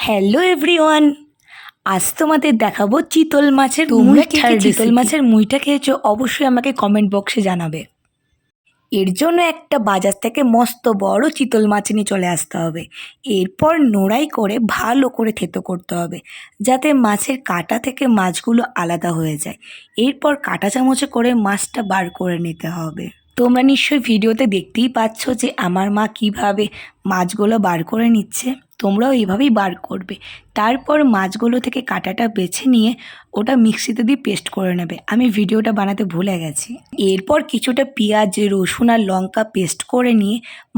Hello everyone আজ তোমাদের দেখাবো চিতল মাছের চিতল মাছের মুইটা খেয়েছো অবশ্যই আমাকে কমেন্ট বক্সে জানাবে। এর জন্য একটা বাজার থেকে মস্ত বড় চিতল মাছ নিয়ে চলে আসতে হবে। এরপর নোড়াই করে ভালো করে থেতো করতে হবে যাতে মাছের কাঁটা থেকে মাছগুলো আলাদা হয়ে যায়। এরপর কাঁটা চামচে করে মাছটা বার করে নিতে হবে। তোমরা নিশ্চয়ই ভিডিওতে দেখতেই পাচ্ছ যে আমার মা কীভাবে মাছগুলো বার করে নিচ্ছে। তোমরাও এইভাবেই বার করবে। তারপর মাছগুলো থেকে কাঁটাটা বেছে নিয়ে ওটা মিক্সিতে দিয়ে পেস্ট করে নেবে। আমি ভিডিওটা বানাতে ভুলে গেছি। এরপর কিছুটা পেঁয়াজ, রসুন আর লঙ্কা পেস্ট করে নিয়ে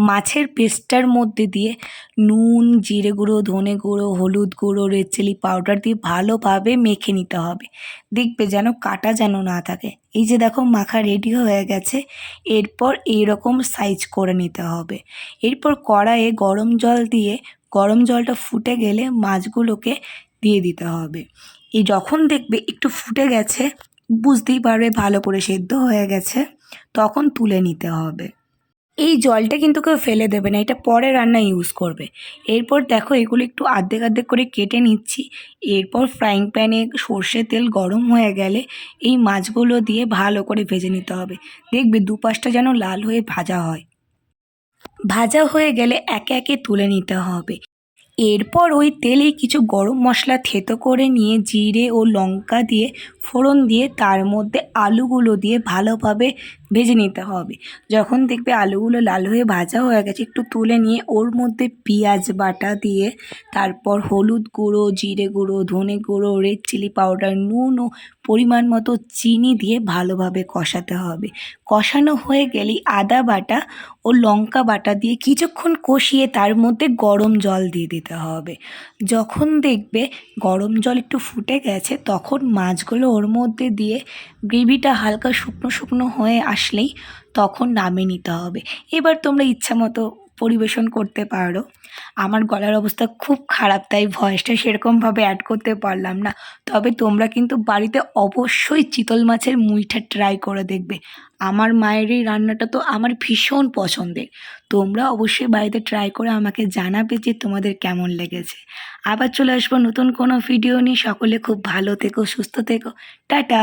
মাছের পেস্টটার মধ্যে দিয়ে নুন, জিরে গুঁড়ো, ধনে গুঁড়ো, হলুদ গুঁড়ো, রেড চিলি পাউডার দিয়ে ভালোভাবে মেখে নিতে হবে। দেখবে যেন কাটা যেন না থাকে। এই যে দেখো মাখা রেডি হয়ে গেছে, এরপর এইরকম সাইজ করে নিতে হবে। এরপর কড়াইয়ে গরম জল দিয়ে, গরম জলটা ফুটে গেলে মাছগুলোকে দিয়ে দিতে হবে। এই যখন দেখবে একটু ফুটে গেছে, বুঝতেই পারবে ভালো করে সেদ্ধ হয়ে গেছে, তখন তুলে নিতে হবে। এই জলটা কিন্তু কেউ ফেলে দেবে না, এটা পরে রান্না ইউজ করবে। এরপর দেখো এগুলো একটু আর্ধেক আর্ধেক করে কেটে নিচ্ছি। এরপর ফ্রাইং প্যানে সর্ষে তেল গরম হয়ে গেলে এই মাছগুলো দিয়ে ভালো করে ভেজে নিতে হবে। দেখবে দুপাশটা যেন লাল হয়ে ভাজা হয়। ভাজা হয়ে গেলে একে একে তুলে নিতে হবে। এরপর ওই তেলে কিছু গরম মশলা থেতো করে নিয়ে জিরে ও লঙ্কা দিয়ে ফোড়ন দিয়ে তার মধ্যে আলুগুলো দিয়ে ভালোভাবে ভেজে নিতে হবে। যখন দেখবে আলুগুলো লাল হয়ে ভাজা হয়ে গেছে, একটু তুলে নিয়ে ওর মধ্যে পেঁয়াজ বাটা দিয়ে, তারপর হলুদ গুঁড়ো, জিরে গুঁড়ো, ধনে গুঁড়ো রেড চিলি পাউডার নুন ও পরিমাণ মতো চিনি দিয়ে ভালোভাবে কষাতে হবে। কষানো হয়ে গেলেই আদা বাটা ও লঙ্কা বাটা দিয়ে কিছুক্ষণ কষিয়ে তার মধ্যে গরম জল দিয়ে দিতে হবে। যখন দেখবে গরম জল একটু ফুটে গেছে, তখন মাছগুলো ওর মধ্যে দিয়ে গ্রেভিটা হালকা শুকনো শুকনো হয়ে আসলেই তখন নামিয়ে নিতে হবে। এবার তোমরা ইচ্ছা মতো পরিবেশন করতে পারো। আমার গলার অবস্থা খুব খারাপ, তাই ভয়েসটা সেরকমভাবে অ্যাড করতে পারলাম না। তবে তোমরা কিন্তু বাড়িতে অবশ্যই চিতল মাছের মুইটা ট্রাই করে দেখবে। আমার মায়ের এই রান্নাটা তো আমার ভীষণ পছন্দের। তোমরা অবশ্যই বাড়িতে ট্রাই করে আমাকে জানাবে যে তোমাদের কেমন লেগেছে। আবার চলে আসব নতুন কোনো ভিডিও নিয়ে। সকলে খুব ভালো থেকো, সুস্থ থেকো। টাটা!